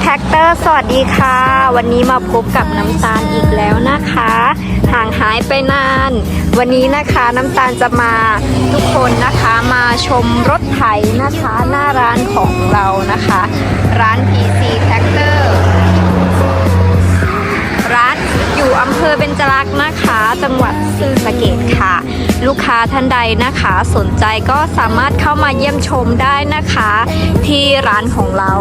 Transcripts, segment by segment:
แท็กเตอร์สวัสดีค่ะ วันนี้มาพบกับน้ำตาลอีกแล้วนะคะ ห่างหายไปนาน วันนี้นะคะน้ำตาลจะมาทุกคนนะคะมาชมรถไถนะคะ หน้าร้านของเรานะคะ ร้านพีซี กค้าท่านใดนะคะ สนใจก็สามารถเข้ามาเยี่ยมชมได้นะคะ ที่ร้านของเรา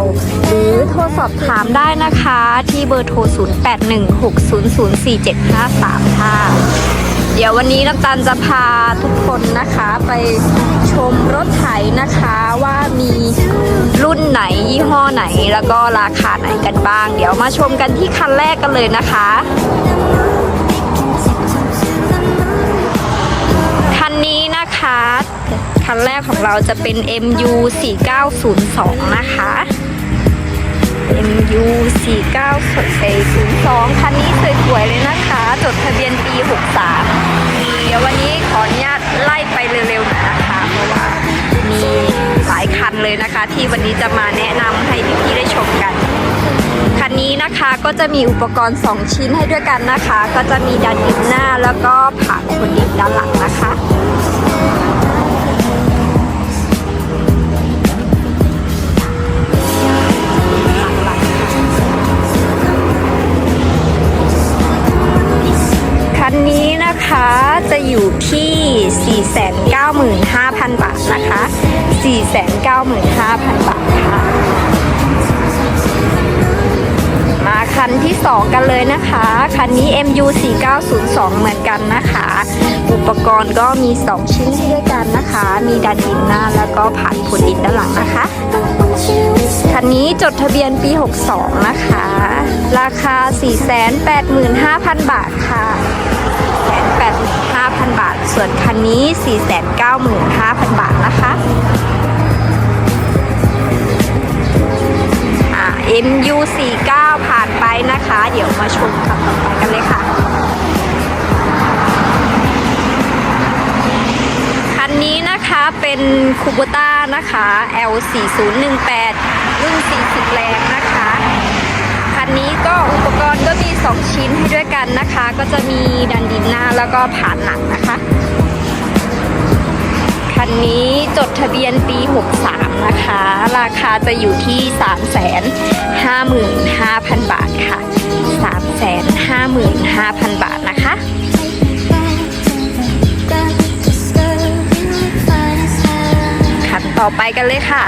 หรือโทรสอบถามได้นะคะ ที่เบอร์โทร 0816004753 ค่ะ เดี๋ยววันนี้น้ำตาลจะพาทุกคนนะคะไปชมรถไถนะคะว่ามีรุ่นไหนยี่ห้อไหนแล้วก็ราคาไหนกันบ้าง เดี๋ยวมาชมกันที่คันแรกกันเลยนะคะ คะคันแรกของเราจะเป็น MU 4902 นะคะ MU 4902คันนี้สวยๆเลยนะคะ จดทะเบียนปี 63 เดี๋ยววันนี้ขออนุญาตไล่ไปเร็วๆหน่อยนะคะ เพราะว่ามีหลายคันเลยนะคะ ที่วันนี้จะมาแนะนำให้พี่ๆได้ชมกัน คันนี้นะคะก็จะมีอุปกรณ์ 2 ชิ้นให้ด้วยกันนะคะ ก็จะมีดันดินหน้าแล้วก็ผ่านคนดินด้านหลังนะคะ จะอยู่ที่ 495,000 บาทนะคะ 495,000 บาทค่ะ มาคันที่ 2 กันเลยนะคะ คันนี้ MU 4902 เหมือนกันนะคะ อุปกรณ์ก็มี 2 ชิ้นด้วยกันนะคะ มีดันดินหน้าแล้วก็ผ่านพุนดินด้านหลังนะคะ คันนี้จดทะเบียนปี 62 นะคะ ราคา 485,000 บาทค่ะ 5,000 บาท ส่วนคันนี้ 495,000 บาทนะคะอ่า MU 49 ผ่านไปนะคะ เดี๋ยวมาชมคันต่อไปกันเลยค่ะ คันนี้นะคะเป็นคูโบต้านะคะ L 4 0 1 8 รุ่น40แรงนะคะ คันนี้ก็อุปกรณ์ก็ 2 ชิ้นให้ด้วยกันนะคะ ก็จะมีดันดินหน้าแล้วก็ผ่านหลังนะคะ คันนี้จดทะเบียนปี 63 นะคะ ราคาจะอยู่ที่ 355,000 บาทค่ะ 355,000 บาทนะคะคันต่อไปกันเลยค่ะ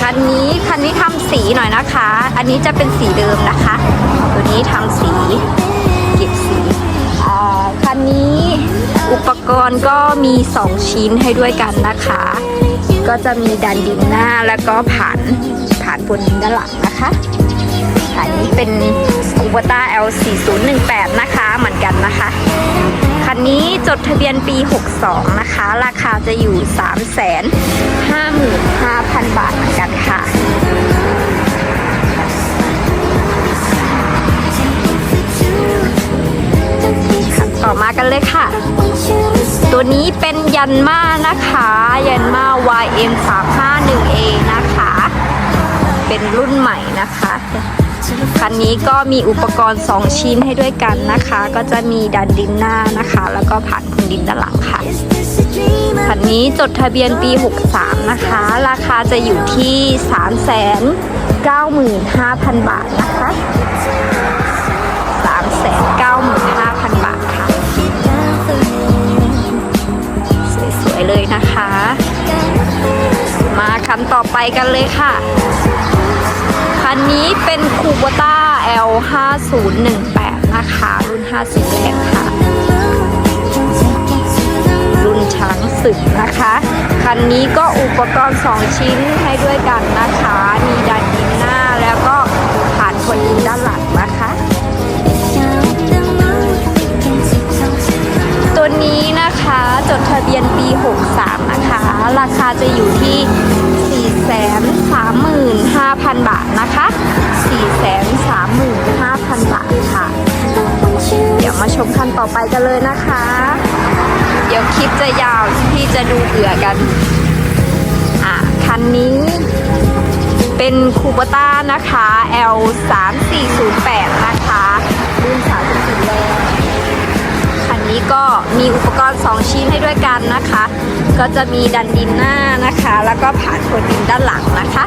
คันนี้คันนี้ทำสีหน่อยนะคะ อันนี้จะเป็นสีเดิมนะคะ ตัวนี้ทำสีเก็บสีอ่าคันนี้อุปกรณ์ก็มี 2 ชิ้นให้ด้วยกันนะคะ ก็จะมีดันดินหน้าแล้วก็ผ่านผ่านบนดินด้านหลังนะคะอันนี้เป็นคูโบต้า L 4 0 1 8 นะคะเหมือนกันนะคะ คันนี้จดทะเบียนปี 62 นะคะ ราคาจะอยู่ 355,000 บาทเหมือนกันค่ะ ต่อมากันเลยค่ะ ตัวนี้เป็นยันมานะคะ ยันมา YM 3 5 1 A นะคะ เป็นรุ่นใหม่นะคะ คันนี้ก็มีอุปกรณ์ 2 ชิ้นให้ด้วยกันนะคะ ก็จะมีดันดินหน้านะคะ แล้วก็ผ่านพุนดินด้านหลังค่ะคันนี้จดทะเบียนปี 63 นะคะ ราคาจะอยู่ที่ 395,000 บาทนะคะ คันต่อไปกันเลยค่ะ คันนี้เป็นคูโบต้า L 5 0 1 8นะคะรุ่น 50แรงค่ะ รุ่นช้างศึกนะคะ คันนี้ก็อุปกรณ์ 2 ชิ้นให้ด้วยกันนะคะ มีดันดินหน้าแล้วก็ผ่านคนดินด้านหลังนะคะตัวนี้นะคะจดทะเบียนปี 63 นะคะ ราคาจะอยู่ที่ 45,000 บาทนะคะ435,000 บาทค่ะ เดี๋ยวมาชมคันต่อไปกันเลยนะคะ เดี๋ยวคลิปจะยาวที่จะดูเบื่อกัน อะ คันนี้เป็นคูปต้านะคะ L 3 4 0 8นะคะรุ่น34แรงคันนี้ก็มีอุปกรณ์ 2 ชิ้นให้ด้วยกันนะคะ ก็จะมีดันดินหน้านะคะ แล้วก็ผ่านโคนดินด้านหลังนะคะ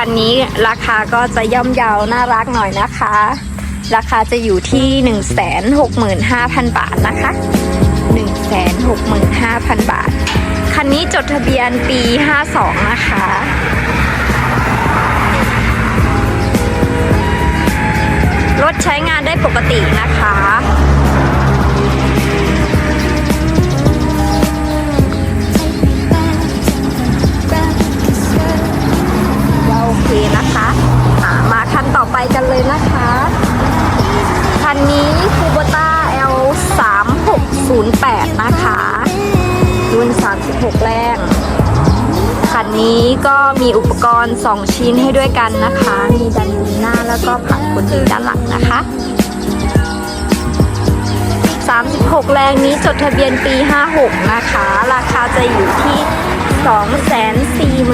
คันนี้ราคาก็จะย่อมเยาวน่ารักหน่อยนะคะ ราคาจะอยู่ที่ 165,000 บาทนะคะ 165,000 บาท คันนี้จดทะเบียนปี 52 นะคะรถใช้งานได้ปกตินะคะ นี้ก็มีอุปกรณ์ 2 ชิ้นให้ด้วยกันนะคะ มีดันดินหน้าแล้วก็ผักคนดินด้านหลังนะคะ 36 แรงนี้จดทะเบียนปี 56 นะคะ ราคาจะอยู่ที่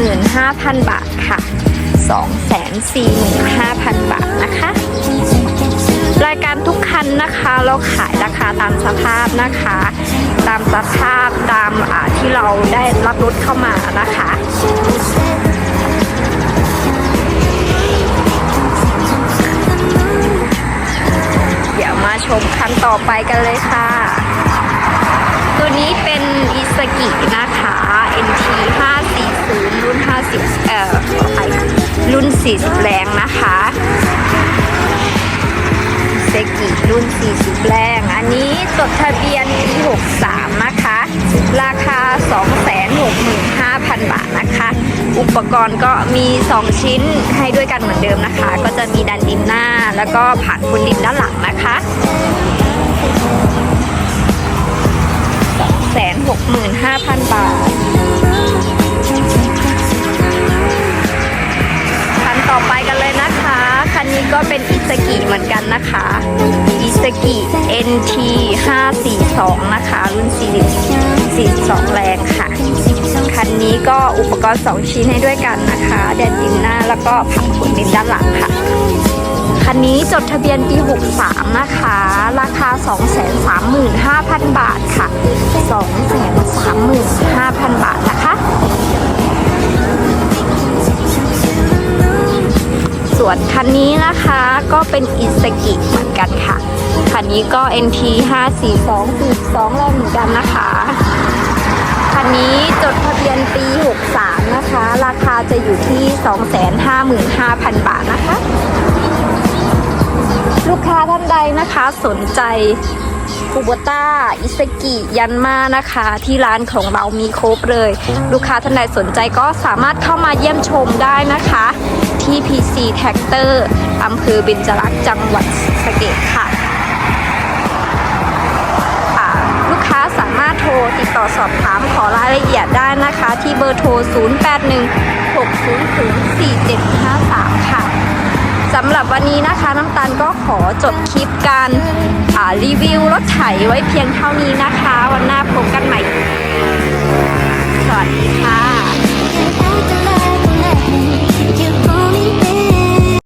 245,000 บาทค่ะ 245,000 บาทนะคะรายการทุกคันนะคะ เราขายราคาตามสภาพนะคะามสภาพตามที่เราได้รับรถเข้ามานะคะเดี๋ยวมาชมคันต่อไปกันเลยค่ะ ตัวนี้เป็นอิสกินะคะ NT 540รุ่น 50 เอ่อขออรุ่น 40 แรงนะคะอิสกิรุ่น 40 แรง อันนี้จดทะเบียน อุปกรณ์ก็มี 2 ชิ้นให้ด้วยกันเหมือนเดิมนะคะ ก็จะมีดันดินหน้า แล้วก็ผ่านคุณดินด้านหลังนะคะ265,000 บาท คันต่อไปกันเลยนะคะ คันนี้ก็เป็น สกิเหมือนกันนะคะอิสกิ NT 542 นะคะ รุ่น40 42 แรงค่ะ คันนี้ก็อุปกรณ์ 2 ชิ้นให้ด้วยกันนะคะ แดนดินหน้าแล้วก็ผักขนดินด้านหลังค่ะ คันนี้จดทะเบียนปี 63 นะคะ ราคา 235,000 บาทค่ะ 235,000 บาทนะคะส่วนคันนี้นะคะ ก็เป็นอิสกิเหมือนกันค่ะ คันนี้ก็ NT 542 42แรงเหมือนกันนะคะ คันนี้จดทะเบียนปี 63 นะคะ ราคาจะอยู่ที่ 255,000 บาทนะคะ ลูกค้าท่านใดนะคะสนใจคูโบต้า อิสกิยันมานะคะ ที่ร้านของเรามีครบเลย ลูกค้าท่านใดสนใจก็สามารถเข้ามาเยี่ยมชมได้นะคะ ที่ PC t r a c t o r อำเภอเบญจรักษ์จังหวัดสะเกษค่ะ ลูกค้าสามารถโทรติดต่อสอบถามขอรายละเอียดได้นะคะที่เบอร์โทร 0816004753 ค่ะสำหรับวันนี้นะคะน้ำตาลก็ขอจบคลิปการรีวิวรถไถไว้เพียงเท่านี้นะคะ วันหน้าพบกันใหม่ สวัสดีค่ะ